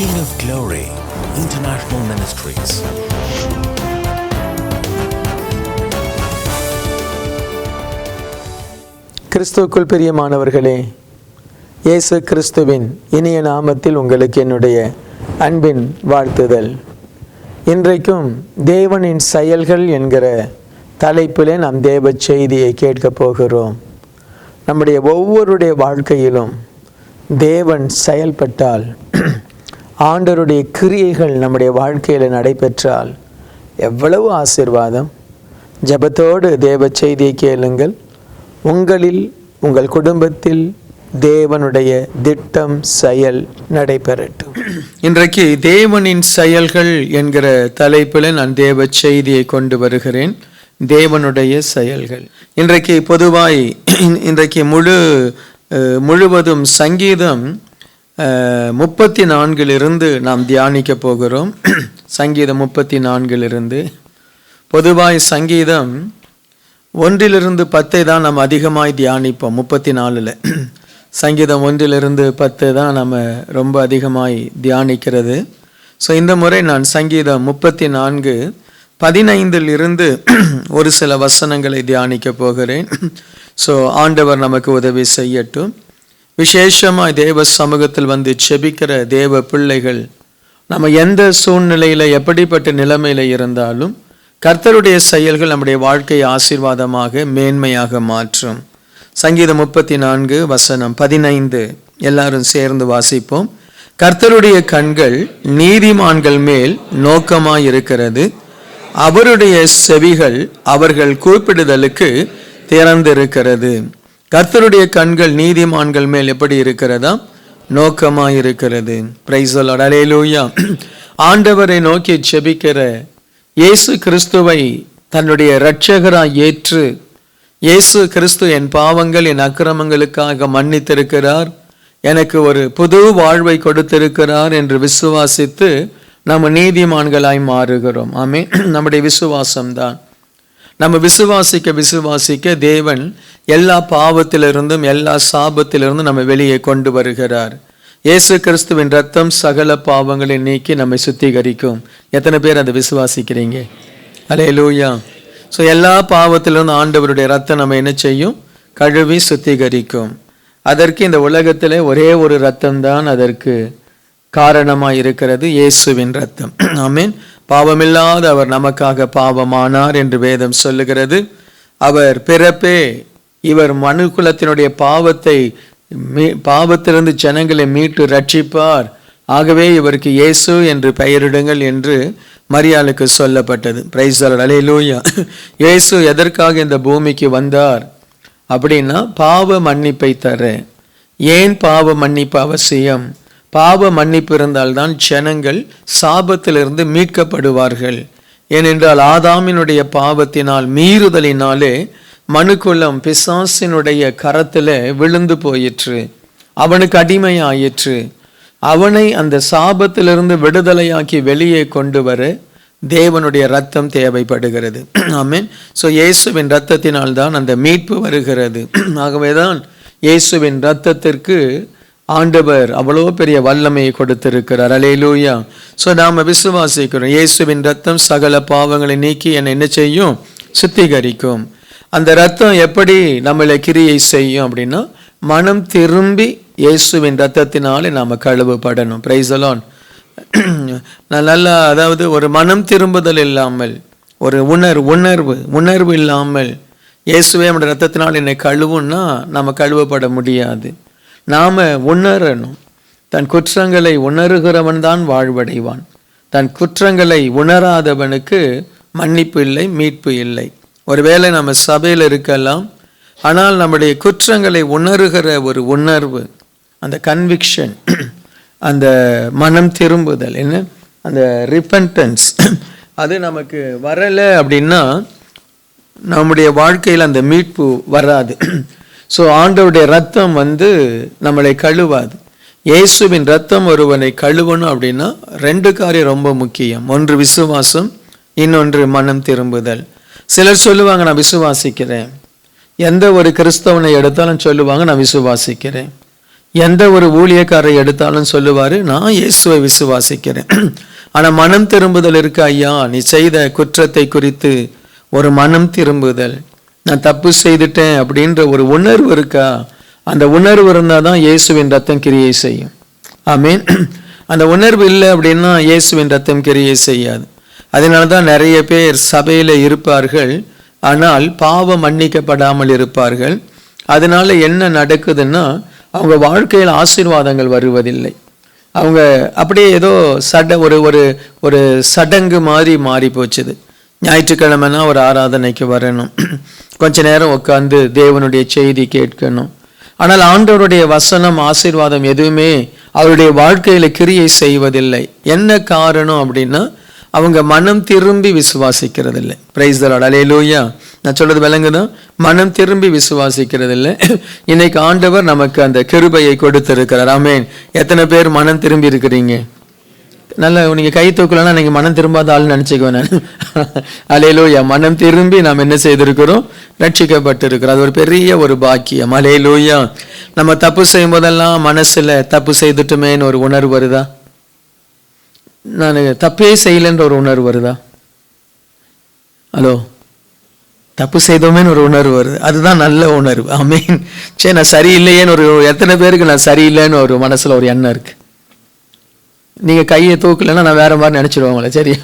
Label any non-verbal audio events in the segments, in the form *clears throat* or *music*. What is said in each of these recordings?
King of Glory International Ministries. கிறிஸ்துவுக்குள் பிரியமானவர்களே இயேசு கிறிஸ்துவின் இனிய நாமத்தில் உங்களுக்கு என்னுடைய அன்பின் வாழ்த்துதல் இன்றைக்கும் தேவனின் செயல்கள் என்கிற தலைப்பிலே நாம் தேவ செய்தியை கேட்கப் போகிறோம் நம்முடைய ஒவ்வொருடைய வாழ்க்கையிலும் தேவன் செயல்பட்டால் ஆண்டருடைய கிரியைகள் நம்முடைய வாழ்க்கையில் நடைபெற்றால் எவ்வளவு ஆசீர்வாதம்? ஜெபத்தோடு தேவ செய்தியை கேளுங்கள். உங்களில் உங்கள் குடும்பத்தில் தேவனுடைய திட்டம் செயல் நடைபெறட்டும். *clears throat* இன்றைக்கு தேவனின் செயல்கள் என்கிற தலைப்பில் நான் தேவ செய்தியை கொண்டு வருகிறேன். தேவனுடைய செயல்கள். இன்றைக்கு பொதுவாய் *clears throat* இன்றைக்கு முழு முழுவதும் சங்கீதம் முப்பத்தி நான்கிலிருந்து நாம் தியானிக்க போகிறோம். *clears throat* சங்கீதம் முப்பத்தி நான்கிலிருந்து பொதுவாய் சங்கீதம் ஒன்றிலிருந்து பத்தை தான் நம்ம அதிகமாய் தியானிப்போம் முப்பத்தி நாலில் *clears throat* சங்கீதம் ஒன்றிலிருந்து பத்து தான் நம்ம ரொம்ப அதிகமாய் தியானிக்கிறது. ஸோ இந்த முறை நான் சங்கீதம் முப்பத்தி நான்கு பதினைந்தில் இருந்து *clears throat* ஒரு சில வசனங்களை தியானிக்க போகிறேன். ஸோ ஆண்டவர் நமக்கு உதவி செய்யட்டும். விசேஷமாக தேவ சமூகத்தில் வந்து செபிக்கிற தேவ பிள்ளைகள் நம்ம எந்த சூழ்நிலையில் எப்படிப்பட்ட நிலைமையில் இருந்தாலும் கர்த்தருடைய செயல்கள் நம்முடைய வாழ்க்கையை ஆசீர்வாதமாக மேன்மையாக மாற்றும். சங்கீதம் முப்பத்தி நான்கு வசனம் பதினைந்து. எல்லாரும் சேர்ந்து வாசிப்போம். கர்த்தருடைய கண்கள் நீதிமான்கள் மேல் நோக்கமாக இருக்கிறது அவருடைய செவிகள் அவர்கள் கூப்பிடுதலுக்கு திறந்திருக்கிறது. கர்த்தருடைய கண்கள் நீதிமான்கள் மேல் எப்படி இருக்கிறதா? நோக்கமாக இருக்கிறது பிரைசல் அடலேலூயா ஆண்டவரை நோக்கி செபிக்கிற இயேசு கிறிஸ்துவை தன்னுடைய இரட்சகராய் ஏற்று இயேசு கிறிஸ்து என் பாவங்கள் என் அக்கிரமங்களுக்காக மன்னித்திருக்கிறார். எனக்கு ஒரு புது வாழ்வை கொடுத்திருக்கிறார் என்று விசுவாசித்து நம்ம நீதிமான்களாய் மாறுகிறோம். ஆமே *clears throat* நம்முடைய விசுவாசம்தான். நம்ம விசுவாசிக்க விசுவாசிக்க தேவன் எல்லா பாவத்திலிருந்தும் எல்லா சாபத்திலிருந்தும் நம்ம வெளியே கொண்டு வருகிறார். இயேசு கிறிஸ்துவின் ரத்தம் சகல பாவங்களை நீக்கி நம்மை சுத்திகரிக்கும். எத்தனை பேர் அதை விசுவாசிக்கிறீங்க? அலே லூயா ஸோ எல்லா பாவத்திலிருந்து ஆண்டவருடைய ரத்தம் நம்ம என்ன செய்யும்? கழுவி சுத்திகரிக்கும். அதற்கு இந்த உலகத்திலே ஒரே ஒரு ரத்தம் தான் அதற்கு காரணமாக இருக்கிறது இயேசுவின் ரத்தம் ஐ மீன் பாவமில்லாத அவர் நமக்காக பாவமானார் என்று வேதம் சொல்லுகிறது. அவர் பிறப்பே இவர் மனுக்குலத்தினுடைய பாவத்தை மீ பாவத்திலிருந்து ஜனங்களை மீட்டு ரட்சிப்பார். ஆகவே இவருக்கு இயேசு என்று பெயரிடுங்கள் என்று மரியாளுக்கு சொல்லப்பட்டது. பிரைசர் அலையிலூயா இயேசு எதற்காக இந்த பூமிக்கு வந்தார்? அப்படின்னா பாவ மன்னிப்பை தர ஏன் பாவ மன்னிப்பு அவசியம்? பாவ மன்னிப்பு இருந்தால்தான் ஜனங்கள் சாபத்திலிருந்து மீட்கப்படுவார்கள். ஏனென்றால் ஆதாமினுடைய பாவத்தினால் மீறுதலினாலே மனுக்குளம் பிசாசினுடைய கரத்தில் விழுந்து போயிற்று. அவனுக்கு அடிமையாயிற்று. அவனை அந்த சாபத்திலிருந்து விடுதலையாக்கி வெளியே கொண்டு வர தேவனுடைய ரத்தம் தேவைப்படுகிறது. ஆமீன். ஸோ இயேசுவின் ரத்தத்தினால் தான் அந்த மீட்பு வருகிறது. ஆகவேதான் இயேசுவின் ரத்தத்திற்கு ஆண்டவர் அவ்வளோ பெரிய வல்லமையை கொடுத்திருக்கிறார். அலேலூயா ஸோ நாம் விசுவாசிக்கிறோம். இயேசுவின் ரத்தம் சகல பாவங்களை நீக்கி என்னை என்ன செய்யும்? சுத்திகரிக்கும். அந்த ரத்தம் எப்படி நம்மளை கிரியை செய்யும் அப்படின்னா மனம் திரும்பி இயேசுவின் ரத்தத்தினாலே நாம் கழுவப்படணும். பிரைசலான் *clears throat* நான் நல்லா அதாவது ஒரு மனம் திரும்புதல் இல்லாமல் ஒரு உணர் உணர்வு உணர்வு இல்லாமல் இயேசுவே நம்முடைய ரத்தத்தினால் என்னை கழுவுன்னா நம்ம கழுவப்பட முடியாது. நாம் உணரணும். தன் குற்றங்களை உணர்கிறவன் தான் வாழ்வடைவான். தன் குற்றங்களை உணராதவனுக்கு மன்னிப்பு இல்லை மீட்பு இல்லை. ஒருவேளை நம்ம சபையில் இருக்கலாம். ஆனால் நம்முடைய குற்றங்களை உணர்கிற ஒரு உணர்வு அந்த கன்விக்ஷன் அந்த மனம் திரும்புதல் என்ன? அந்த ரிப்பன்டன்ஸ் அது நமக்கு வரலை அப்படின்னா நம்முடைய வாழ்க்கையில் அந்த மீட்பு வராது. ஸோ ஆண்டவருடைய ரத்தம் வந்து நம்மளை கழுவாது. இயேசுவின் ரத்தம் ஒருவனை கழுவணும் அப்படின்னா ரெண்டு காரியம் ரொம்ப முக்கியம். ஒன்று விசுவாசம் இன்னொன்று மனம் திரும்புதல். சிலர் சொல்லுவாங்க நான் விசுவாசிக்கிறேன். எந்த ஒரு கிறிஸ்தவனை எடுத்தாலும் சொல்லுவாங்க நான் விசுவாசிக்கிறேன். எந்த ஒரு ஊழியக்காரரை எடுத்தாலும் சொல்லுவார் நான் இயேசுவை விசுவாசிக்கிறேன். *clears throat* ஆனால் மனம் திரும்புதல் இருக்கு ஐயா நீ செய்த குற்றத்தை குறித்து ஒரு மனம் திரும்புதல். நான் தப்பு செய்துட்டேன் அப்படின்ற ஒரு உணர்வு இருக்கா? அந்த உணர்வு இருந்தால் தான் இயேசுவின் ரத்தம் கிரியை செய்யும். ஆமீன். அந்த உணர்வு இல்லை அப்படின்னா இயேசுவின் ரத்தம் கிரியை செய்யாது. அதனால தான் நிறைய பேர் சபையில் இருப்பார்கள். ஆனால் பாவம் மன்னிக்கப்படாமல் இருப்பார்கள். அதனால என்ன நடக்குதுன்னா அவங்க வாழ்க்கையில் ஆசீர்வாதங்கள் வருவதில்லை. அவங்க அப்படியே ஏதோ சட ஒரு ஒரு ஒரு சடங்கு மாதிரி மாறி போச்சுது. ஞாயிற்றுக்கிழமைனா ஒரு ஆராதனைக்கு வரணும். கொஞ்ச நேரம் உட்காந்து தேவனுடைய செய்தி கேட்கணும். ஆனால் ஆண்டவருடைய வசனம் ஆசீர்வாதம் எதுவுமே அவருடைய வாழ்க்கையில் கிரியை செய்வதில்லை. என்ன காரணம் அப்படின்னா அவங்க மனம் திரும்பி விசுவாசிக்கிறதில்லை. பிரைஸ் தலாட் அலையலூயா நான் சொல்றது விளங்குதான் மனம் திரும்பி விசுவாசிக்கிறதில்லை. இன்னைக்கு ஆண்டவர் நமக்கு அந்த கிருபையை கொடுத்திருக்கிறார். ஆமேன் எத்தனை பேர் மனம் திரும்பி இருக்கிறீங்க? நல்ல நீங்கள் கை தூக்கலன்னா நீங்கள் மனம் திரும்பாத ஆள்னு நினச்சிக்குவேன் நான். அலையலூயா மனம் திரும்பி நாம் என்ன செய்திருக்கிறோம்? ரட்சிக்கப்பட்டிருக்கிறோம். அது ஒரு பெரிய ஒரு பாக்கியம். அலையலூயா நம்ம தப்பு செய்யும் போதெல்லாம் மனசில் தப்பு செய்துட்டுமேன்னு ஒரு உணர்வு வருதா? நான் தப்பே செய்யலைன்ற ஒரு உணர்வு வருதா? ஹலோ தப்பு செய்தோமேன்னு ஒரு உணர்வு வருது. அதுதான் நல்ல உணர்வு. ஆமீன் சரி நான் சரியில்லையேன்னு ஒரு எத்தனை பேருக்கு நான் சரியில்லைன்னு ஒரு மனசில் ஒரு எண்ணம் இருக்குது நீங்கள் கையை தூக்கலைன்னா நான் வேறு மாதிரி நினைச்சிருவாங்களே சரியா?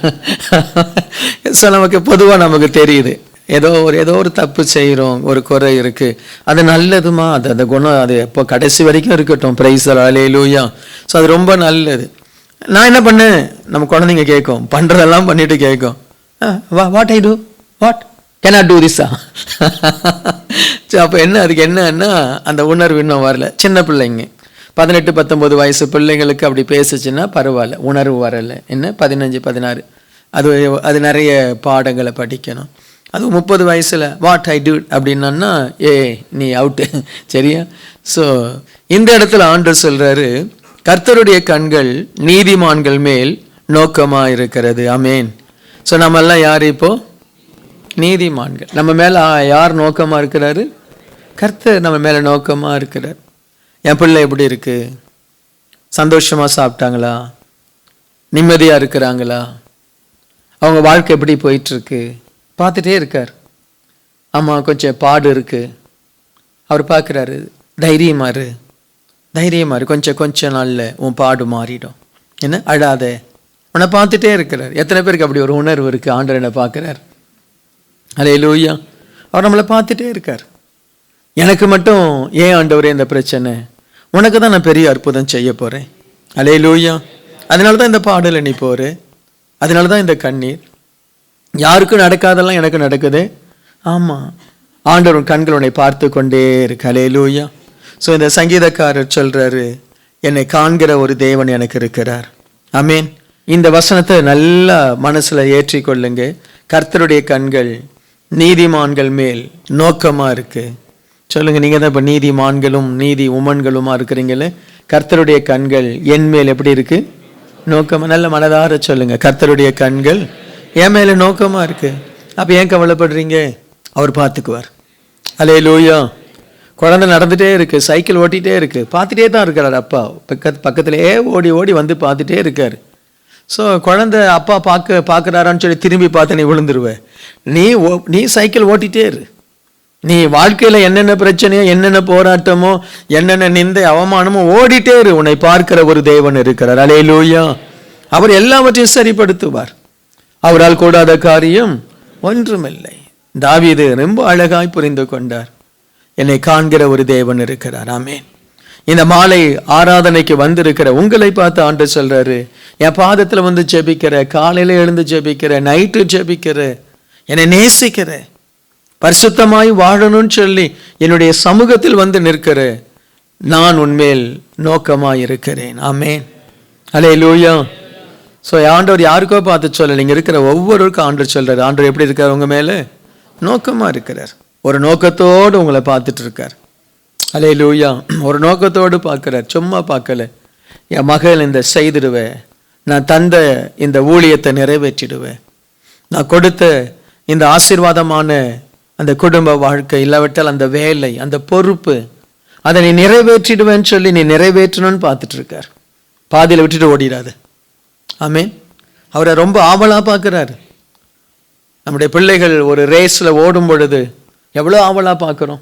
ஸோ நமக்கு பொதுவாக நமக்கு தெரியுது. ஏதோ ஒரு ஏதோ ஒரு தப்பு செய்கிறோம் ஒரு குறை இருக்குது அது நல்லதுமா? அது அந்த குணம் அது எப்போ கடைசி வரைக்கும் இருக்கட்டும். பிரைஸ் அலையிலூயா ஸோ அது ரொம்ப நல்லது. நான் என்ன பண்ணேன்? நம்ம குழந்தைங்க கேட்கும். பண்ணுறதெல்லாம் பண்ணிட்டு கேட்கும். வா what I do what can do திஸ்ஸா so அப்போ என்ன அதுக்கு என்னன்னா அந்த உணர்வு இன்னும் வரல. சின்ன பிள்ளைங்க. பதினெட்டு பத்தொம்போது வயசு பிள்ளைங்களுக்கு அப்படி பேசுச்சுன்னா பரவாயில்ல உணர்வு வரலை. என்ன? பதினஞ்சு பதினாறு. அது அது நிறைய பாடங்களை படிக்கணும். அது முப்பது வயசில் வாட் ஐ டூ அப்படின்னா ஏ நீ அவுட்டு *laughs* சரியா? ஸோ இந்த இடத்துல ஆண்டர் சொல்கிறாரு கர்த்தருடைய கண்கள் நீதிமான்கள் மேல் நோக்கமாக இருக்கிறது. அமேன் ஸோ நம்மெல்லாம் யார் இப்போ? நீதிமான்கள். நம்ம மேலே யார் நோக்கமாக இருக்கிறாரு? கர்த்தர் நம்ம மேலே நோக்கமாக இருக்கிறார். என் பிள்ளை எப்படி இருக்கு? சந்தோஷமாக சாப்பிட்டாங்களா? நிம்மதியாக இருக்கிறாங்களா? அவங்க வாழ்க்கை எப்படி போயிட்டுருக்கு? பார்த்துட்டே இருக்கார். ஆமாம் கொஞ்சம் பாடு இருக்குது அவர் பார்க்குறாரு தைரியமா இரு. தைரியமா இரு. கொஞ்சம் கொஞ்ச நாளில் உன் பாடு மாறிடும். என்ன? அழாத. உன்னை பார்த்துட்டே இருக்கிறார். எத்தனை பேருக்கு அப்படி ஒரு உணர்வு இருக்குது ஆண்டவர் பார்க்குறார். அலே லூயா அவர் நம்மளை பார்த்துட்டே இருக்கார். எனக்கு மட்டும் ஏன் ஆண்டவரே இந்த பிரச்சனை? உனக்கு தான் நான் பெரிய அற்புதம் செய்ய போகிறேன் அலே லூயா அதனால தான் இந்த பாடலை நீ போற. அதனால தான் இந்த கண்ணீர். யாருக்கும் நடக்காதெல்லாம் எனக்கு நடக்குது. ஆமாம் ஆண்டவர் கண்கள் உன்னை பார்த்து கொண்டே இருக்கு. அலே லூயா ஸோ இந்த சங்கீதக்காரர் சொல்கிறாரு என்னை காண்கிற ஒரு தேவன் எனக்கு இருக்கிறார். அமீன் இந்த வசனத்தை நல்லா மனசுல ஏற்றிக்கொள்ளுங்க கர்த்தருடைய கண்கள் நீதிமான்கள் மேல் நோக்கமாக இருக்குது சொல்லுங்க நீங்க தான் இப்ப நீதிமான்களும் நீதி உமன்களுமா இருக்கிறீங்களே? கர்த்தருடைய கண்கள் என் மேல் எப்படி இருக்கு? நோக்கம் நல்ல மனதார சொல்லுங்க. கர்த்தருடைய கண்கள் என் மேல நோக்கமா இருக்கு. அப்ப ஏன் கவலைப்படுறீங்க? அவர் பார்த்துக்குவார். அலே லூயா குழந்தை நடந்துட்டே இருக்கு சைக்கிள் ஓட்டிகிட்டே இருக்கு. பார்த்துட்டே தான் இருக்கிறார் அப்பா. பக்கத்து பக்கத்துலேயே ஓடி ஓடி வந்து பார்த்துட்டே இருக்கார். ஸோ குழந்தை அப்பா பார்க்க பார்க்குறாரான்னு சொல்லி திரும்பி பார்த்து நீ விழுந்துருவ. நீ ஓ நீ சைக்கிள் ஓட்டிகிட்டே இரு. நீ வாழ்க்கையில் என்னென்ன பிரச்சனையோ என்னென்ன போராட்டமோ என்னென்ன நிந்தை அவமானமோ ஓடிட்டே இரு. உன்னை பார்க்கிற ஒரு தேவன் இருக்கிறார். அலே லூயா அவர் எல்லாவற்றையும் சரிப்படுத்துவார். அவரால் கூடாத காரியம் ஒன்றுமில்லை. தாவீது ரொம்ப அழகாய் புரிந்து கொண்டார். என்னை காண்கிற ஒரு தேவன் இருக்கிறார். ஆமேன். இந்த மாலை ஆராதனைக்கு வந்திருக்கிற உங்களை பார்த்து ஆண்டு சொல்றாரு என் பாதத்தில் வந்து ஜெபிக்கிற காலையில் எழுந்து ஜெபிக்கிற நைட்டு ஜெபிக்கிற என்னை நேசிக்கிற பரிசுத்தமாய் வாழணும்னு சொல்லி என்னுடைய சமூகத்தில் வந்து நிற்கிற நான் உன்மேல் நோக்கமாக இருக்கிறேன் ஆமேன். அலே லூயா ஸோ ஆண்டவர் யாருக்கோ பார்த்து சொல்ல நீங்கள் இருக்கிற ஒவ்வொருவருக்கும் ஆண்டவர் சொல்கிறார் ஆண்டவர் எப்படி இருக்கார் உங்கள் மேலே? நோக்கமாக இருக்கிறார். ஒரு நோக்கத்தோடு உங்களை பார்த்துட்டு இருக்கார். அலே லூயா ஒரு நோக்கத்தோடு பார்க்குறார். சும்மா பார்க்கல. என் மகள் இந்த செய்திடுவேன் நான் தந்த இந்த ஊழியத்தை நிறைவேற்றிடுவேன் நான் கொடுத்த இந்த ஆசீர்வாதமான அந்த குடும்ப வாழ்க்கை இல்லாவிட்டால் அந்த வேலை அந்த பொறுப்பு அதை நீ நிறைவேற்றிடுவேன்னு சொல்லி நீ நிறைவேற்றணும்னு பார்த்துட்டு இருக்கார் பாதியில் விட்டுட்டு ஓடிடாது ஆமென். அவரை ரொம்ப ஆவலாக பார்க்குறாரு. நம்முடைய பிள்ளைகள் ஒரு ரேஸில் ஓடும் பொழுது எவ்வளோ ஆவலாக பார்க்குறோம்.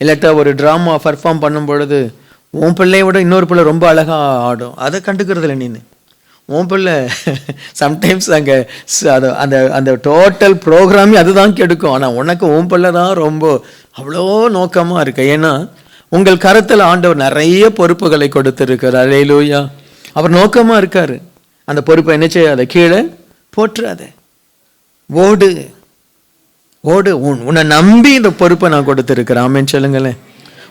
இல்லாட்டா ஒரு ட்ராமா பர்ஃபார்ம் பண்ணும் பொழுது உன் பிள்ளைய விட இன்னொரு பிள்ளை ரொம்ப அழகாக ஆடும். அதை கண்டுக்கிறது இல்லை நீனு. உன் பிள்ளை சம்டைம்ஸ் அங்கே அது அந்த அந்த டோட்டல் ப்ரோக்ராமே அதுதான் கெடுக்கும். ஆனால் உனக்கு உன் பிள்ளை தான் ரொம்ப அவ்வளோ நோக்கமாக இருக்கு. ஏன்னா உங்கள் கருத்தில் ஆண்டவர் நிறைய பொறுப்புகளை கொடுத்துருக்கிறார். அலையிலூயா அவர் நோக்கமாக இருக்கார். அந்த பொறுப்பை என்ன செய்யாத? கீழே போட்டுறாத ஓடு. ஓடு. உன் உன்னை நம்பி இந்த பொறுப்பை நான் கொடுத்துருக்கிறேன். ஆமேன்னு சொல்லுங்களேன்.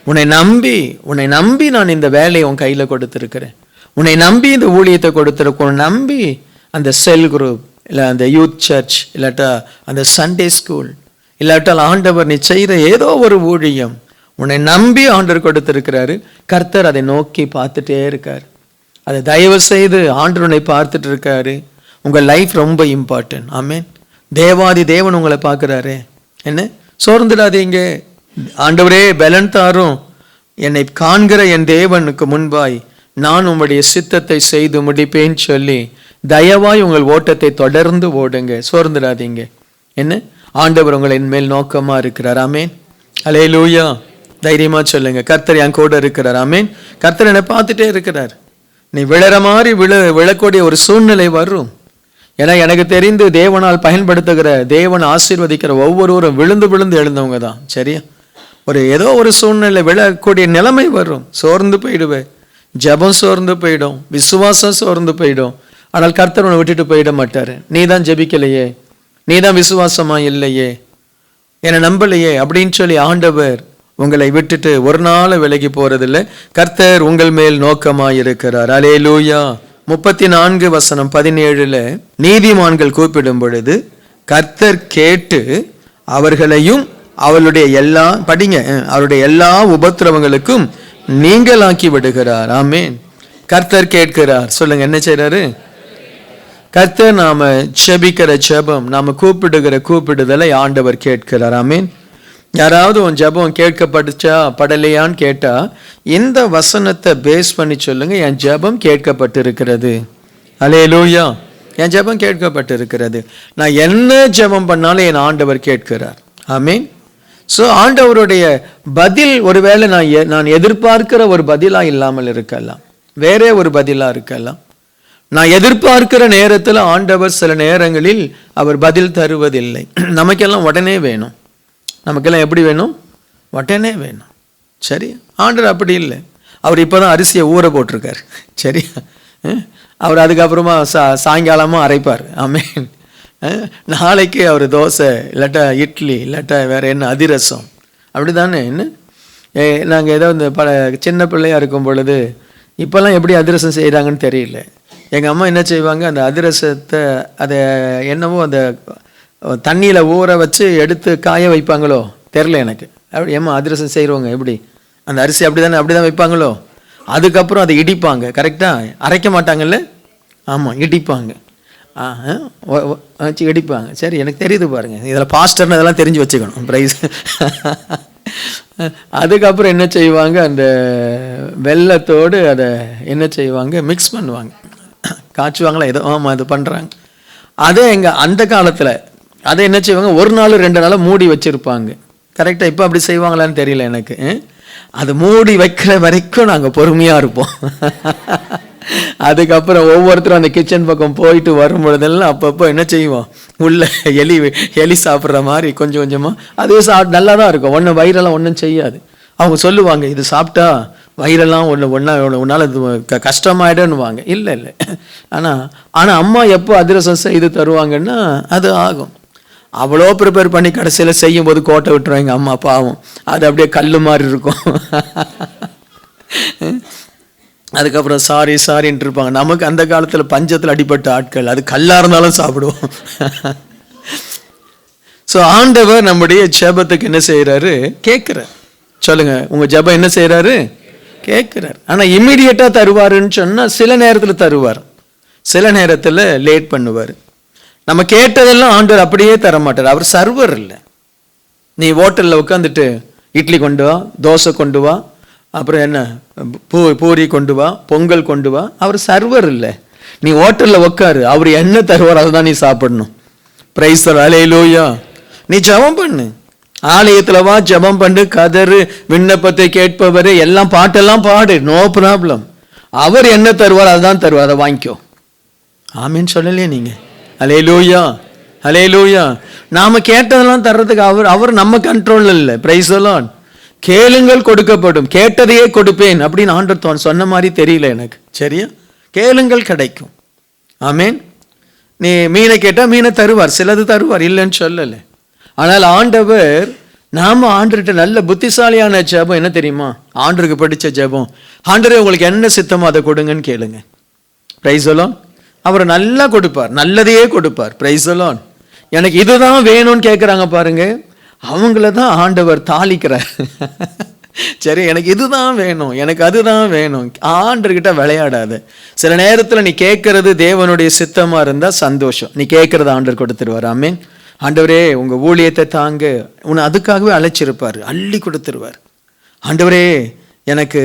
உன்னை நம்பி உன்னை நம்பி நான் இந்த வேலையை உன் கையில் கொடுத்துருக்கிறேன். உன்னை நம்பி இந்த ஊழியத்தை கொடுத்துருக்கேன் உன்னை நம்பி அந்த செல் குரூப் இல்லை அந்த யூத் சர்ச் இல்லாட்டா அந்த சண்டே ஸ்கூல் இல்லாட்டால் ஆண்டவர் நீ செய்கிற ஏதோ ஒரு ஊழியம் உன்னை நம்பி ஆண்டவர் கொடுத்துருக்கிறாரு. கர்த்தர் அதை நோக்கி பார்த்துட்டே இருக்கார். அதை தயவு செய்து ஆண்டவர் உன்னை பார்த்துட்டு இருக்காரு. உங்கள் லைஃப் ரொம்ப இம்பார்ட்டன்ட் ஆமேன் தேவாதி தேவன் உங்களை பார்க்குறாரு. என்ன? சோர்ந்துடாதீங்க ஆண்டவரே பலன் தாரும். என்னை காண்கிற என் தேவனுக்கு முன்பாய் நான் உங்களுடைய சித்தத்தை செய்து முடிப்பேன்னு சொல்லி தயவாய் உங்கள் ஓட்டத்தை தொடர்ந்து ஓடுங்க சோர்ந்துடாதீங்க என்ன? ஆண்டவர் உங்களின் மேல் நோக்கமாக இருக்கிறார். ஆமேன். அலே லூயா தைரியமாக சொல்லுங்க. கர்த்தர் என் கூட இருக்கிறார். ஆமேன். கர்த்தர் என்னை பார்த்துட்டே இருக்கிறார். நீ விழற மாதிரி விழ விழக்கூடிய ஒரு சூழ்நிலை வரும். ஏன்னா எனக்கு தெரிந்து தேவனால் பயன்படுத்துகிற தேவன் ஆசீர்வதிக்கிற ஒவ்வொருவரும் விழுந்து விழுந்து எழுந்தவங்க தான் சரியா? ஒரு ஏதோ ஒரு சூழ்நிலை விழக்கூடிய நிலைமை வரும். சோர்ந்து போயிடுவேன். ஜெபம் சோர்ந்து போயிடும் விசுவாசம் சோர்ந்து போயிடும். ஆனால் கர்த்தர் உன்னை விட்டுட்டு போயிட மாட்டார். நீ தான் ஜெபிக்கலையே. நீ தான் விசுவாசமாக இல்லையே. என்னை நம்பலையே அப்படின்னு சொல்லி ஆண்டவர் உங்களை விட்டுட்டு ஒரு நாள் விலகி போறதில்லை. கர்த்தர் உங்கள் மேல் நோக்கமாக இருக்கிறார் அலே லூயா முப்பத்தி நான்கு வசனம் பதினேழுல நீதிமான்கள் கூப்பிடும் பொழுது கர்த்தர் கேட்டு அவர்களையும் அவளுடைய எல்லா படிங்க அவருடைய எல்லா உபத்திரவங்களுக்கும் நீங்களாக்கி விடுகிறார் ஆமேன். கர்த்தர் கேட்கிறார். சொல்லுங்க என்ன செய்கிறாரு கர்த்தர் நாம ஜெபிக்கிற ஜெபம் நாம கூப்பிடுகிற கூப்பிடுதலை ஆண்டவர் கேட்கிறார். ஆமீன். யாராவது உன் ஜெபம் கேட்கப்பட்டுச்சா படலையான்னு கேட்டா இந்த வசனத்தை பேஸ் பண்ணி சொல்லுங்க என் ஜெபம் கேட்கப்பட்டிருக்கிறது. அலே லூயா என் ஜெபம் கேட்கப்பட்டிருக்கிறது. நான் என்ன ஜெபம் பண்ணாலும் என் ஆண்டவர் கேட்கிறார். ஆமீன். ஸோ ஆண்டவருடைய பதில் ஒருவேளை நான் எ- நான் எதிர்பார்க்கிற ஒரு பதிலாக இல்லாமல் இருக்கலாம். வேறே ஒரு பதிலாக இருக்கலாம். நான் எதிர்பார்க்கிற நேரத்தில் ஆண்டவர் சில நேரங்களில் அவர் பதில் தருவதில்லை. *clears throat* நமக்கெல்லாம் உடனே வேணும். நமக்கெல்லாம் எப்படி வேணும்? உடனே வேணும். சரி ஆண்டவர் அப்படி இல்லை. அவர் இப்போ தான் அரிசியை ஊற போட்டிருக்காரு. சரி அவர் அதுக்கப்புறமா சா சாயங்காலமாக அரைப்பார். ஆமீன். நாளைக்கு அவர் தோசை இல்லாட்டா இட்லி இல்லாட்டா வேறு என்ன அதிரசம். அப்படி தானே என்ன நாங்கள் ஏதோ இந்த பல சின்ன பிள்ளையாக இருக்கும் பொழுது இப்போல்லாம் எப்படி அதிரசம் செய்கிறாங்கன்னு தெரியல. எங்கள் அம்மா என்ன செய்வாங்க அந்த அதிரசத்தை அதை என்னவோ அந்த தண்ணியில் ஊற வச்சு எடுத்து காய வைப்பாங்களோ? தெரில எனக்கு. அப்படி ஏம்மா அதிரசம் செய்கிறவங்க எப்படி? அந்த அரிசி அப்படி தானே அப்படி தான் வைப்பாங்களோ? அதுக்கப்புறம் அதை இடிப்பாங்க கரெக்டாக அரைக்க மாட்டாங்கல்ல? ஆமாம் இடிப்பாங்க. வச்சு வெடிப்பாங்க சரி எனக்கு தெரியுது பாருங்கள் இதில் பாஸ்டர்னு அதெல்லாம் தெரிஞ்சு வச்சுக்கணும். ப்ரைஸ் அதுக்கப்புறம் என்ன செய்வாங்க? அந்த வெள்ளத்தோடு அதை என்ன செய்வாங்க? மிக்ஸ் பண்ணுவாங்க. காய்ச்சுவாங்களா? ஏதோ ஆமாம் அது பண்ணுறாங்க அதே எங்கள் அந்த காலத்தில் அதை என்ன செய்வாங்க? ஒரு நாள் ரெண்டு நாள் மூடி வச்சுருப்பாங்க. கரெக்டாக இப்போ அப்படி செய்வாங்களான்னு தெரியல எனக்கு. அது மூடி வைக்கிற வரைக்கும் நாங்கள் பொறுமையாக இருப்போம். *laughs* அதுக்கப்புறம் ஒவ்வொருத்தரும் அந்த கிச்சன் பக்கம் போயிட்டு வரும் பொழுதெல்லாம் அப்பப்போ என்ன செய்வோம்? உள்ள எலி எலி சாப்பிட்ற மாதிரி கொஞ்சம் கொஞ்சமாக அதுவே சாப் நல்லா தான் இருக்கும். ஒன்றும் வயிறெல்லாம் ஒன்றும் செய்யாது. அவங்க சொல்லுவாங்க இது சாப்பிட்டா வயிறெல்லாம் ஒன்று ஒன்றா உன்னால் இது க கஷ்டமாயிடுன்னுவாங்க இல்லை இல்லை. ஆனால் ஆனால் அம்மா எப்போ அதிரசம் செய்து தருவாங்கன்னா அது ஆகும். அவ்வளோ ப்ரிப்பேர் பண்ணி கடைசியில் செய்யும் போது கோட்டை விட்டுருவாங்க அம்மா பாவம். அது அப்படியே கல் மாதிரி இருக்கும். அதுக்கப்புறம் சாரி சாரின்ட்டு இருப்பாங்க நமக்கு அந்த காலத்தில் பஞ்சத்தில் அடிப்பட்ட ஆட்கள். அது கல்லாக இருந்தாலும் சாப்பிடுவோம். *laughs* ஸோ ஆண்டவர் நம்முடைய ஜெபத்துக்கு என்ன செய்கிறாரு கேட்குறார். சொல்லுங்க உங்கள் ஜெபம் என்ன செய்கிறாரு கேட்குறார். ஆனால் இம்மிடியட்டாக தருவாருன்னு சொன்னால் சில நேரத்தில் தருவார். சில நேரத்தில் லேட் பண்ணுவார். நம்ம கேட்டதெல்லாம் ஆண்டவர் அப்படியே தர மாட்டார் அவர் சர்வர் இல்லை. நீ ஹோட்டலில் உட்காந்துட்டு இட்லி கொண்டு வா தோசை கொண்டு வா அப்புறம் என்ன? பூ பூரி கொண்டு வா பொங்கல் கொண்டு வா. அவர் சர்வர் இல்லை. நீ ஹோட்டலில் உட்காரு அவர் என்ன தருவார் அதை தான் நீ சாப்பிடணும். பிரைஸ் அலையிலோயா நீ ஜெபம் பண்ணு. ஆலயத்தில் வா ஜெபம் பண்ணு கதறு விண்ணப்பத்தை கேட்பவர் எல்லாம் பாட்டெல்லாம் பாடு. நோ ப்ராப்ளம் அவர் என்ன தருவார் அதை தான் தருவார். அதை வாங்கிக்கோ. ஆமின்னு சொல்லலையே நீங்கள் அலே லூயா அலே லூயா நாம் கேட்டதெல்லாம் தர்றதுக்கு அவர் அவர் நம்ம கண்ட்ரோலில் இல்லை. பிரைஸ் அலான் கேளுங்கள் கொடுக்கப்படும் கேட்டதையே கொடுப்பேன் அப்படின்னு ஆண்டர் சொன்ன மாதிரி தெரியல எனக்கு. சரியா? கேளுங்கள் கிடைக்கும். ஆமேன். நீ மீனை கேட்டால் மீனை தருவார் சிலது தருவார் இல்லைன்னு சொல்லலை. ஆனால் ஆண்டவர் நாம் ஆண்டுகிட்ட நல்ல புத்திசாலியான ஜபம் என்ன தெரியுமா? ஆண்டருக்கு படித்த ஜபம். ஆண்டரே உங்களுக்கு என்ன சித்தமோ அதை கொடுங்கன்னு கேளுங்க. பிரைஸ் அவர் நல்லா கொடுப்பார் நல்லதையே கொடுப்பார். பிரைஸ் எனக்கு இதுதான் வேணும்னு கேட்குறாங்க பாருங்கள் அவங்கள தான் ஆண்டவர் தாளிக்கிறார். சரி எனக்கு இதுதான் வேணும் எனக்கு அதுதான் வேணும். ஆண்டர்கிட்ட விளையாடாத. சில நேரத்தில் நீ கேட்கறது தேவனுடைய சித்தமாக இருந்தால் சந்தோஷம். நீ கேட்கறது ஆண்டர் கொடுத்துருவார். ஆமீன். ஆண்டவரே உங்கள் ஊழியத்தை தாங்க. உன்னை அதுக்காகவே அழைச்சிருப்பார். அள்ளி கொடுத்துருவார். ஆண்டவரே எனக்கு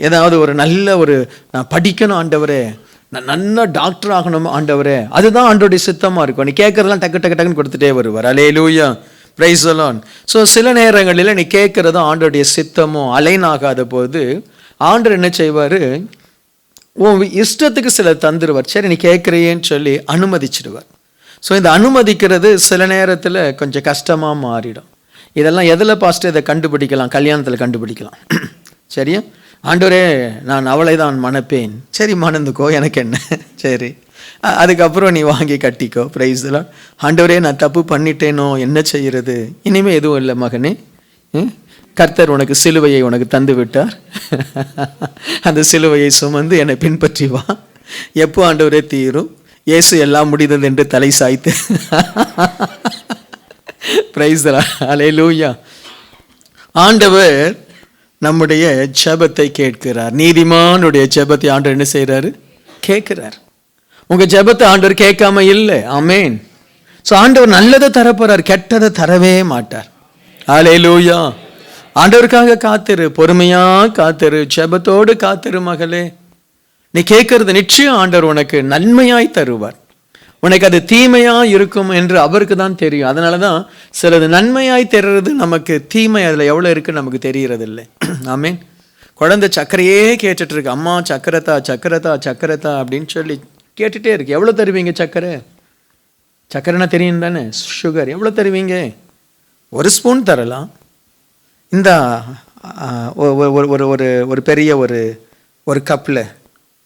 ஏதாவது ஒரு நல்ல ஒரு நான் படிக்கணும் ஆண்டவரே. நான் நல்ல டாக்டர் ஆகணும் ஆண்டவரே. அதுதான் ஆண்டோடைய சித்தமாக இருக்கும். நீ கேட்குறதெல்லாம் டக்கு டக்கு டக்குன்னு கொடுத்துட்டே வருவார். அலே லூயா ப்ரைஸ் அலான் ஸோ சில நேரங்களில் நீ கேட்குறதும் ஆண்டோடைய அலைன் அலைனாகாத போது ஆண்டர் என்ன செய்வார்? உன் இஷ்டத்துக்கு சில தந்துடுவார் சரி நீ கேட்குறியேன்னு சொல்லி அனுமதிச்சிடுவார். ஸோ இந்த அனுமதிக்கிறது சில நேரத்தில் கொஞ்சம் கஷ்டமாக மாறிடும். இதெல்லாம் எதில் பாஸ்ட்டு இதை கண்டுபிடிக்கலாம்? கல்யாணத்தில் கண்டுபிடிக்கலாம். *clears throat* சரியா? ஆண்டோரே நான் அவளை தான் மணப்பேன். சரி மணந்துக்கோ எனக்கு என்ன? சரி. அதுக்கப்புறம் நீ வாங்கி கட்டிக்கோ. ப்ரைஸ்லாம் ஆண்டவரே நான் தப்பு பண்ணிட்டேனோ? என்ன செய்யறது? இனிமே எதுவும் இல்லை மகனே. கர்த்தர் உனக்கு சிலுவையை உனக்கு தந்து விட்டார் *laughs* அந்த சிலுவையை சுமந்து என்னை பின்பற்றி வா. எப்போ ஆண்டவரே தீரும்? இயேசு எல்லாம் முடிந்தது என்று தலை சாய்த்து. *laughs* பிரைஸ் லூயா ஆண்டவர் நம்முடைய ஜபத்தை கேட்கிறார். நீதிமானுடைய ஜபத்தை ஆண்டவர் என்ன செய்கிறாரு கேட்கிறார். உங்க ஜெபத்தை ஆண்டவர் கேட்காம இல்லை. ஆமேன். ஸோ ஆண்டவர் நல்லதை தரப்போறார் கெட்டதை தரவே மாட்டார். ஆலே லூயா ஆண்டவருக்காக காத்திரு பொறுமையா காத்திரு ஜெபத்தோடு காத்திரு மகளே. நீ கேட்கறது நிச்சயம் ஆண்டவர் உனக்கு நன்மையாய் தருவார். உனக்கு அது தீமையா இருக்கும் என்று அவருக்கு தான் தெரியும். அதனால தான் சிலது நன்மையாய் தர்றது நமக்கு தீமை அதில் எவ்வளோ இருக்குன்னு நமக்கு தெரிகிறது இல்லை *clears throat* ஆமீன். குழந்தை சக்கரையே கேட்டுட்ருக்கு அம்மா சக்கரத்தா சக்கரத்தா சக்கரத்தா அப்படின்னு சொல்லி கேட்டுகிட்டே இருக்கு. எவ்வளோ தருவீங்க சக்கரை? சக்கரைனா தெரியும் தானே? சுகர் எவ்வளோ தருவீங்க? ஒரு ஸ்பூன் தரலாம். இந்த ஒரு ஒரு ஒரு ஒரு பெரிய ஒரு ஒரு கப்பில்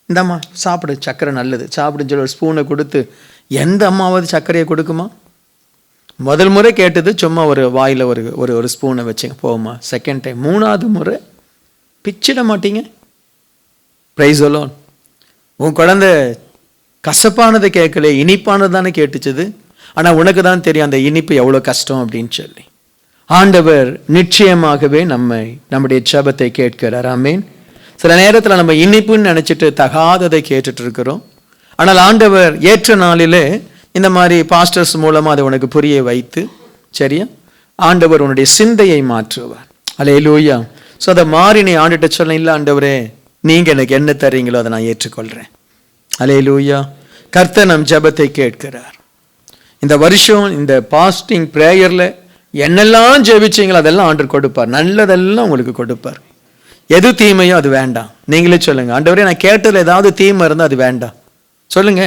இந்தாம்மா சாப்பிடு. சர்க்கரை நல்லது. சாப்பிடுன்னு சொல்லி ஒரு ஸ்பூனை கொடுத்து எந்த அம்மாவது சர்க்கரையை கொடுக்குமா? முதல் முறை கேட்டது சும்மா ஒரு வாயில் ஒரு ஒரு ஒரு ஸ்பூனை வச்சுங்க. போமா செகண்ட் டைம் மூணாவது முறை பிச்சிட மாட்டீங்க? ப்ரைஸ் அலோன் உன் குழந்தை கசப்பானதை கேட்கல இனிப்பானது தானே கேட்டுச்சுது? ஆனால் உனக்கு தான் தெரியும் அந்த இனிப்பு எவ்வளோ கஷ்டம் அப்படின்னு சொல்லி. ஆண்டவர் நிச்சயமாகவே நம்மை நம்முடைய ஜபத்தை கேட்கிறார். ஆமீன். சில நேரத்தில் நம்ம இனிப்புன்னு நினச்சிட்டு தகாததை கேட்டுட்டு இருக்கிறோம் ஆனால் ஆண்டவர் ஏற்ற நாளிலே இந்த மாதிரி பாஸ்டர்ஸ் மூலமாக அதை உனக்கு புரிய வைத்து சரியா? ஆண்டவர் உன்னுடைய சிந்தையை மாற்றுவார். அலே லூயா ஸோ அதை மாறி நீ ஆண்டுகிட்ட சொல்ல இல்லை ஆண்டவரே நீங்கள் எனக்கு என்ன தரீங்களோ அதை நான் ஏற்றுக்கொள்கிறேன் அலே லூயா கர்த்தர் நம் ஜெபத்தை கேட்கிறார். இந்த வருஷம் இந்த பாஸ்டிங் ப்ரேயரில் என்னெல்லாம் ஜெபிச்சீங்களோ அதெல்லாம் ஆண்டு கொடுப்பார். நல்லதெல்லாம் உங்களுக்கு கொடுப்பார். எது தீமையோ அது வேண்டாம். நீங்களே சொல்லுங்க. ஆண்டவரே நான் கேட்டதில் ஏதாவது தீமை இருந்தால் அது வேண்டாம். சொல்லுங்க.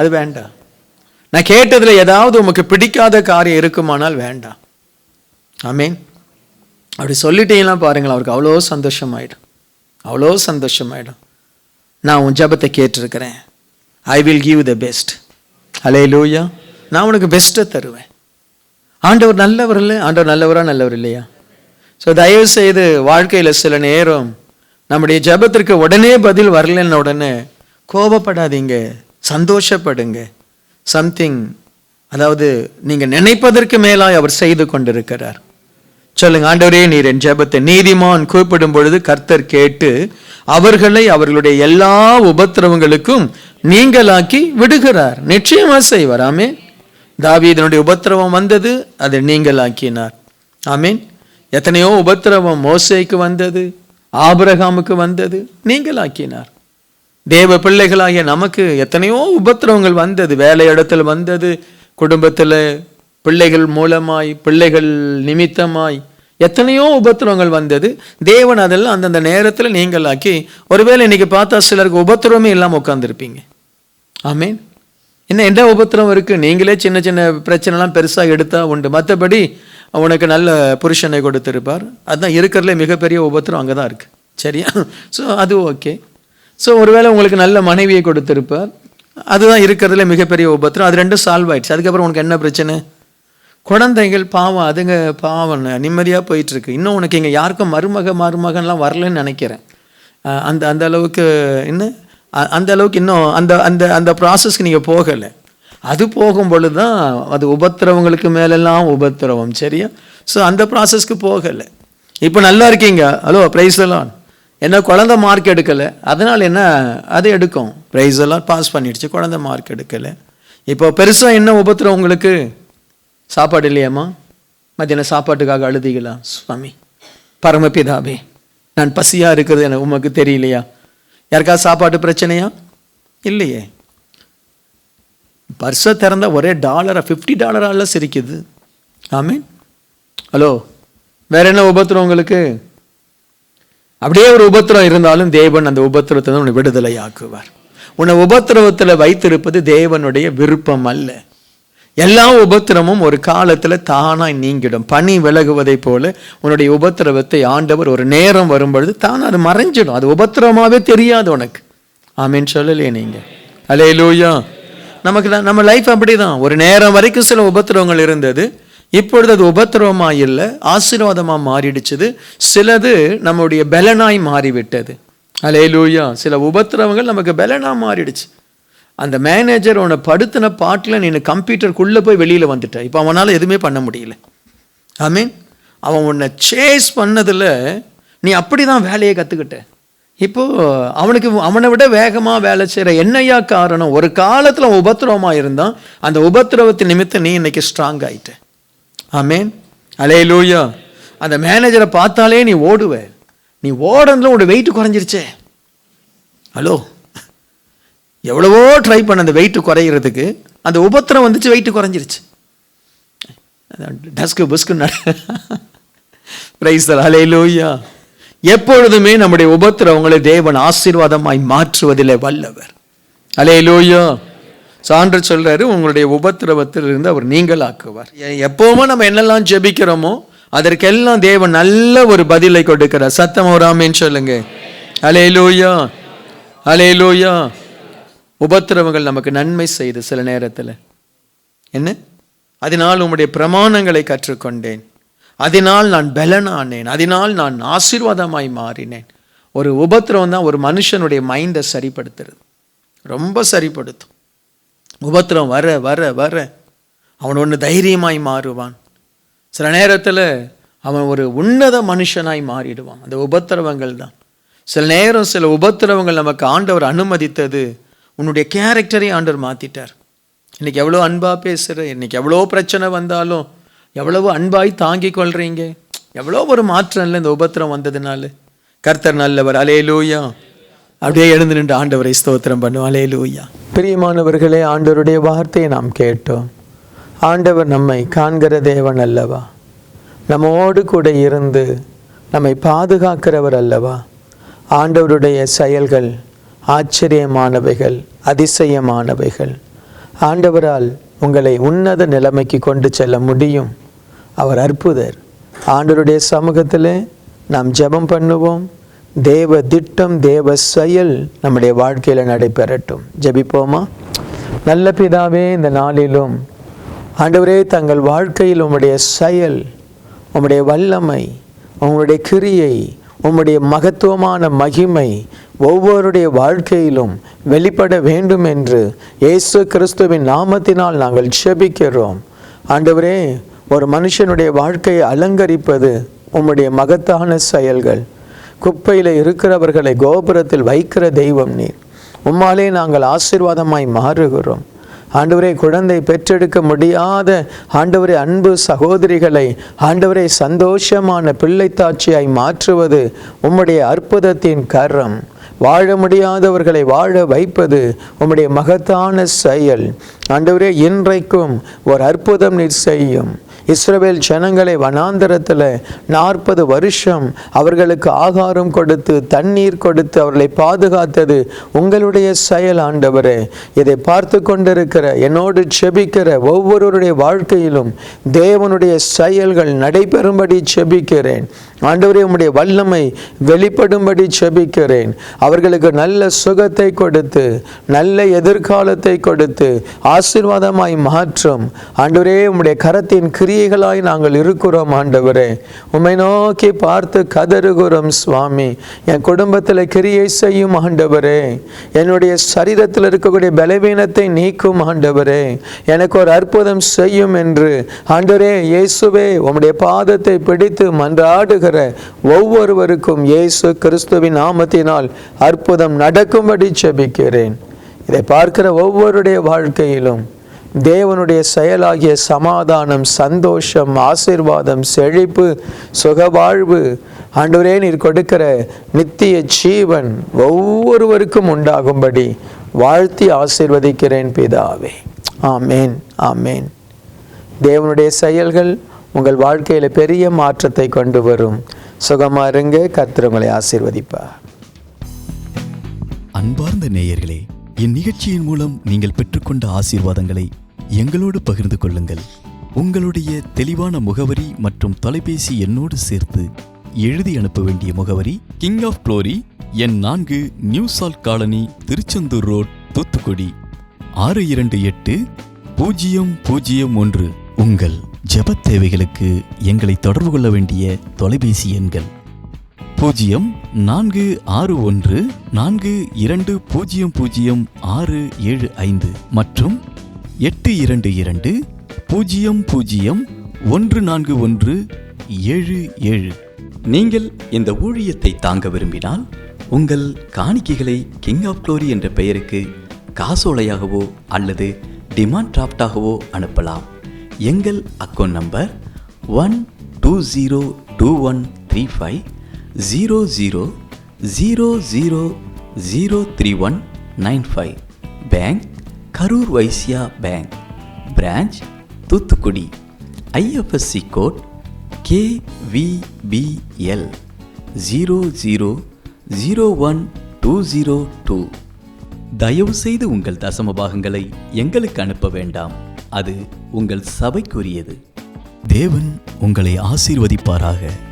அது வேண்டாம். நான் கேட்டதில் ஏதாவது உமக்கு பிடிக்காத காரியம் இருக்குமானால் வேண்டாம். ஆமீன். அப்படி சொல்லிட்டீங்கன்னா பாருங்களேன் அவருக்கு அவ்வளோ சந்தோஷமாயிடும். அவ்வளோ சந்தோஷமாயிடும். நான் உன் ஜெபத்தை கேட்டிருக்கிறேன். I will give the best hallelujah நான் உனக்கு பெஸ்ட்டை தருவேன். ஆண்டவர் நல்லவர் இல்லை? ஆண்டவர் நல்லவரா நல்லவர் இல்லையா? ஸோ தயவு செய்து வாழ்க்கையில் சில நேரம் நம்முடைய ஜெபத்திற்கு உடனே பதில் வரலன்ன உடனே கோபப்படாதீங்க சந்தோஷப்படுங்க. சம்திங் அதாவது நீங்கள் நினைப்பதற்கு மேலாய் அவர் செய்து கொண்டிருக்கிறார். சொல்லுங்க ஆண்டவரே நீர் என் ஜெபத்தை நீதிமான் கூப்பிடும் பொழுது கர்த்தர் கேட்டு அவர்களை அவர்களுடைய எல்லா உபத்திரவங்களுக்கும் நீங்களாக்கி விடுகிறார். நிச்சயமா செய்வார். ஆமேன். தாவீதனுடைய உபத்திரவம் வந்தது அதை நீங்களாக்கினார். ஆமீன். எத்தனையோ உபத்திரவம் மோசைக்கு வந்தது ஆபிரகாமுக்கு வந்தது நீங்களாக்கினார். தேவ பிள்ளைகளாகிய நமக்கு எத்தனையோ உபத்திரவங்கள் வந்தது வேலை இடத்துல வந்தது குடும்பத்தில் பிள்ளைகள் மூலமாய் பிள்ளைகள் நிமித்தமாய் எத்தனையோ உபத்திரவங்கள் வந்தது. தேவன் அதெல்லாம் அந்தந்த நேரத்தில் நீங்களாக்கி ஒருவேளை இன்னைக்கு பார்த்தா சிலருக்கு உபத்திரவமே இல்லாமல் உட்காந்துருப்பீங்க ஆமீன். என்ன என்ன உபத்திரம் இருக்குது நீங்களே சின்ன சின்ன பிரச்சனைலாம் பெருசாக எடுத்தால் உண்டு. மற்றபடி உனக்கு நல்ல புருஷனை கொடுத்துருப்பார். அதுதான் இருக்கிறதுல மிகப்பெரிய உபத்திரம் அங்கே தான் இருக்குது சரியா? ஸோ அது ஓகே ஸோ ஒருவேளை உங்களுக்கு நல்ல மனைவியை கொடுத்துருப்பார். அதுதான் இருக்கிறதுல மிகப்பெரிய உபத்திரம். அது ரெண்டும் சால்வ் ஆயிடுச்சு. அதுக்கப்புறம் உனக்கு என்ன பிரச்சனை? குழந்தைகள் பாவம் அதுங்க பாவம் நிம்மதியாக போயிட்டுருக்கு. இன்னும் உனக்கு இங்கே யாருக்கும் மருமக மருமகன்லாம் வரலன்னு நினைக்கிறேன். அந்த அந்த அளவுக்கு இன்னும் அந்த அளவுக்கு இன்னும் அந்த அந்த அந்த ப்ராசஸ்க்கு நீங்கள் போகலை. அது போகும் பொழுது தான் அது உபத்திரவங்களுக்கு மேலெல்லாம் உபத்திரவம் சரியா? ஸோ அந்த ப்ராசஸ்க்கு போகலை. இப்போ நல்லா இருக்கீங்க. ஹலோ ப்ரைஸ் எல்லாம் என்ன குழந்தை மார்க் எடுக்கலை. அதனால் என்ன அது எடுக்கும். ப்ரைஸ் எல்லாம் பாஸ் பண்ணிடுச்சு. குழந்தை மார்க் எடுக்கலை. இப்போ பெருசாக என்ன உபத்திரம் உங்களுக்கு? சாப்பாடு இல்லையாம்மா மத்தியானம் சாப்பாட்டுக்காக அழுதிகளா சுவாமி? பரமபிதாவே நான் பசியாக இருக்கிறது எனக்கு உமக்கு தெரியலையா? யாருக்காவது சாப்பாட்டு பிரச்சனையா? இல்லையே. பர்ஸை திறந்த ஒரே டாலரா ஃபிஃப்டி டாலரால சிரிக்குது. ஆமீன். ஹலோ வேற என்ன உபத்திரம் உங்களுக்கு? அப்படியே ஒரு உபத்திரம் இருந்தாலும் தேவன் அந்த உபத்திரத்தை உன்னை விடுதலை ஆக்குவார் உன்னை உபத்திரவத்தில் வைத்திருப்பது தேவனுடைய விருப்பம் அல்ல. எல்லா உபத்திரமும் ஒரு காலத்தில் தானாய் நீங்கிடும். பனி விலகுவதை போல உன்னுடைய உபத்திரவத்தை ஆண்டவர் ஒரு நேரம் வரும்பொழுது தான் அது மறைஞ்சிடும். அது உபத்திரமாகவே தெரியாது உனக்கு. ஆமீன் சொல்லலையே நீங்கள் அலே லூயா நமக்கு தான் நம்ம லைஃப் அப்படி தான் ஒரு நேரம் வரைக்கும் சில உபத்திரவங்கள் இருந்தது. இப்பொழுது அது உபத்திரவமாக இல்லை ஆசீர்வாதமாக மாறிடுச்சுது. சிலது நம்முடைய பலனாய் மாறிவிட்டது. அலே லூயா சில உபத்திரவங்கள் நமக்கு பலனாக மாறிடுச்சு. அந்த மேனேஜர் உன்னை படுத்தின பாட்டில் நீ கம்ப்யூட்டருக்குள்ளே போய் வெளியில் வந்துட்ட. இப்போ அவனால் எதுவுமே பண்ண முடியல. ஐ மீன் அவன் உன்னை சேஸ் பண்ணதில் நீ அப்படி தான் வேலையை கற்றுக்கிட்ட இப்போது அவனுக்கு அவனை விட வேகமாக வேலை செய்கிற என்னையா காரணம் ஒரு காலத்தில் உபத்திரவமாக இருந்தான் அந்த உபத்திரவத்தின் நிமித்தம் நீ இன்னைக்கு ஸ்ட்ராங் ஆகிட்ட ஆமேன் அலே லூயா அந்த மேனேஜரை பார்த்தாலே நீ ஓடுவ. நீ ஓடுறதுல உன்னோட வெயிட் குறைஞ்சிருச்சே. ஹலோ எவ்வளவோ ட்ரை பண்ண அந்த வெயிட்டு குறையிறதுக்கு அந்த உபத்திரம் வந்துச்சு வெயிட்டு குறைஞ்சிருச்சு. டஸ்க்கு புஸ்க்கு பிரைஸ் அலே எப்பொழுதுமே நம்முடைய உபத்திரவங்களை தேவன் ஆசீர்வாதமாய் மாற்றுவதிலே வல்லவர். அலே சான்று சொல்கிறாரு உங்களுடைய உபத்திரவத்திலிருந்து அவர் நீங்களாக்குவார். எப்போவுமே நம்ம என்னெல்லாம் ஜெபிக்கிறோமோ அதற்கெல்லாம் தேவன் நல்ல ஒரு பதிலை கொடுக்கிறார். சத்தம் ராமேன்னு சொல்லுங்க. அலே லூயா அலே உபத்திரவங்கள் நமக்கு நன்மை செய்து சில நேரத்தில். என்ன? அதனால் உம்முடைய பிரமாணங்களை கற்றுக்கொண்டேன். அதனால் நான் பலனானேன். அதனால் நான் ஆசீர்வாதமாய் மாறினேன். ஒரு உபத்திரவம் தான் ஒரு மனுஷனுடைய மைண்டை சரிப்படுத்துறது. ரொம்ப சரிப்படுத்தும். உபத்திரம் வர வர வர. அவன் ஒன்று தைரியமாய் மாறுவான். சில நேரத்தில் அவன் ஒரு உன்னத மனுஷனாய் மாறிடுவான். அந்த உபத்திரவங்கள் தான். சில நேரம் சில உபத்திரவங்கள் நமக்கு ஆண்டவர் அனுமதித்தது உன்னுடைய கேரக்டரை ஆண்டவர் மாற்றிட்டார் இன்றைக்கி எவ்வளோ அன்பாக பேசுகிற இன்னைக்கு எவ்வளோ பிரச்சனை வந்தாலும் எவ்வளவு அன்பாய் தாங்கிக் கொள்கிறீங்க எவ்வளோ ஒரு மாற்றம் இல்லை இந்த உபத்திரம் வந்ததுனால? கர்த்தர் நல்லவர் அலே லூயா அப்படியே எழுந்து நின்று ஆண்டவரை ஸ்தோத்திரம் பண்ணும் அலே லூயா பிரியமானவர்களே ஆண்டவருடைய வார்த்தையை நாம் கேட்டோம். ஆண்டவர் நம்மை காண்கிற தேவன் அல்லவா? நம்மோடு கூட இருந்து நம்மை பாதுகாக்கிறவர் அல்லவா? ஆண்டவருடைய செயல்கள் ஆச்சரியமானவைகள் அதிசயமானவைகள். ஆண்டவரால் உங்களை உன்னத நிலைமைக்கு கொண்டு செல்ல முடியும். அவர் அற்புதர். ஆண்டவருடைய சமூகத்தில் நாம் ஜெபம் பண்ணுவோம். தேவ திட்டம் தேவ செயல் நம்முடைய வாழ்க்கையில் நடைபெறட்டும். ஜபிப்போமா? நல்ல பிதாவே இந்த நாளிலும் ஆண்டவரே தங்கள் வாழ்க்கையில் உம்முடைய செயல் உம்முடைய வல்லமை உங்களுடைய கிரியை உம்முடைய மகத்துவமான மகிமை ஒவ்வொருடைய வாழ்க்கையிலும் வெளிப்பட வேண்டும் என்று இயேசு கிறிஸ்துவின் நாமத்தினால் நாங்கள் செபிக்கிறோம் ஆண்டவரே ஒரு மனுஷனுடைய வாழ்க்கையை அலங்கரிப்பது உம்முடைய மகத்தான செயல்கள். குப்பையில் இருக்கிறவர்களை கோபுரத்தில் வைக்கிற தெய்வம் நீர். உம்மாலே நாங்கள் ஆசீர்வாதமாய் மாறுகிறோம். ஆண்டவரே குழந்தை பெற்றெடுக்க முடியாத ஆண்டவரே அன்பு சகோதரிகளை ஆண்டவரே சந்தோஷமான பிள்ளைத்தாட்சியாய் மாற்றுவது உம்முடைய அற்புதத்தின் கரம். வாழ முடியாதவர்களை வாழ வைப்பது உம்முடைய மகத்தான செயல். ஆண்டவரே இன்றைக்கும் ஒரு அற்புதம் நீர் செய்யும். இஸ்ரவேல் ஜனங்களை வனாந்தரத்தில் நாற்பது வருஷம் அவர்களுக்கு ஆகாரம் கொடுத்து தண்ணீர் கொடுத்து அவர்களை பாதுகாத்தது உங்களுடைய செயல் ஆண்டவரே. இதை பார்த்து கொண்டிருக்கிற என்னோடு செபிக்கிற ஒவ்வொருவருடைய வாழ்க்கையிலும் தேவனுடைய செயல்கள் நடைபெறும்படி செபிக்கிறேன். ஆண்டவரே உம்முடைய வல்லமை வெளிப்படும்படி செபிக்கிறேன். அவர்களுக்கு நல்ல சுகத்தை கொடுத்து நல்ல எதிர்காலத்தை கொடுத்து ஆசீர்வாதமாய் மாற்றும். ஆண்டவரே உம்முடைய கரத்தின் பாவிகளாய் நாங்கள் இருக்கிறோம் ஆண்டவரே. உம்மை நோக்கி பார்த்து கதறுகிறோம் சுவாமி. என் குடும்பத்தில் கிரியை செய்யும் ஆண்டவரே. என்னுடைய சரீரத்தில் இருக்கக்கூடிய பலவீனத்தை நீக்கும் ஆண்டவரே. எனக்கு ஒரு அற்புதம் செய்யும் என்று. ஆண்டவரே இயேசுவே உம்முடைய பாதத்தை பிடித்து மன்றாடுகிற ஒவ்வொருவருக்கும் இயேசு கிறிஸ்துவின் நாமத்தினால் அற்புதம் நடக்கும்படி செபிக்கிறேன். இதை பார்க்கிற ஒவ்வொருடைய வாழ்க்கையிலும் தேவனுடைய செயலாகிய சமாதானம் சந்தோஷம் ஆசீர்வாதம் செழிப்பு சுகவாழ்வு. ஆண்டவரே நீர் கொடுக்கிற நித்திய ஜீவன் ஒவ்வொருவருக்கும் உண்டாகும்படி வாழ்த்தி ஆசிர்வதிக்கிறேன் பிதாவே. ஆமேன் ஆமேன். தேவனுடைய செயல்கள் உங்கள் வாழ்க்கையில் பெரிய மாற்றத்தை கொண்டு வரும். சுகமா இருங்க கர்த்தர் உங்களை அன்பார்ந்த நேயர்களே இந்நிகழ்ச்சியின் மூலம் நீங்கள் பெற்றுக்கொண்ட ஆசீர்வாதங்களை எங்களோடு பகிர்ந்து கொள்ளுங்கள். உங்களுடைய தெளிவான முகவரி மற்றும் தொலைபேசி எண்ணோடு சேர்த்து எழுதி அனுப்ப வேண்டிய முகவரி கிங் ஆஃப் க்ளோரி எண் நான்கு நியூ சால் காலனி திருச்செந்தூர் ரோட் தூத்துக்குடி. ஆறு இரண்டு எட்டு பூஜ்ஜியம் பூஜ்ஜியம் ஒன்று. உங்கள் ஜெபத் தேவைகளுக்கு எங்களை தொடர்பு கொள்ள வேண்டிய தொலைபேசி எண்கள். பூஜ்ஜியம் நான்கு ஆறு ஒன்று நான்கு இரண்டு பூஜ்ஜியம் பூஜ்ஜியம் ஆறு ஏழு ஐந்து மற்றும் எட்டு இரண்டு இரண்டு பூஜ்ஜியம் பூஜ்ஜியம் ஒன்று நான்கு ஒன்று ஏழு ஏழு. நீங்கள் இந்த ஊழியத்தை தாங்க விரும்பினால் உங்கள் காணிக்கைகளை கிங் ஆஃப் க்ளோரி என்ற பெயருக்கு காசோலையாகவோ அல்லது டிமாண்ட் டிராஃப்டாகவோ அனுப்பலாம். எங்கள் account number one two zero two one three five zero zero zero zero zero three one nine five bank Karur Vysya bank branch Thoothukudi IFSC code KVBL zero zero zero one two zero two தயவுசெய்து உங்கள் தசம பாகங்களை எங்களுக்கு அனுப்ப வேண்டாம். அது உங்கள் சபைக்குரியது. தேவன் உங்களை ஆசீர்வதிப்பாராக.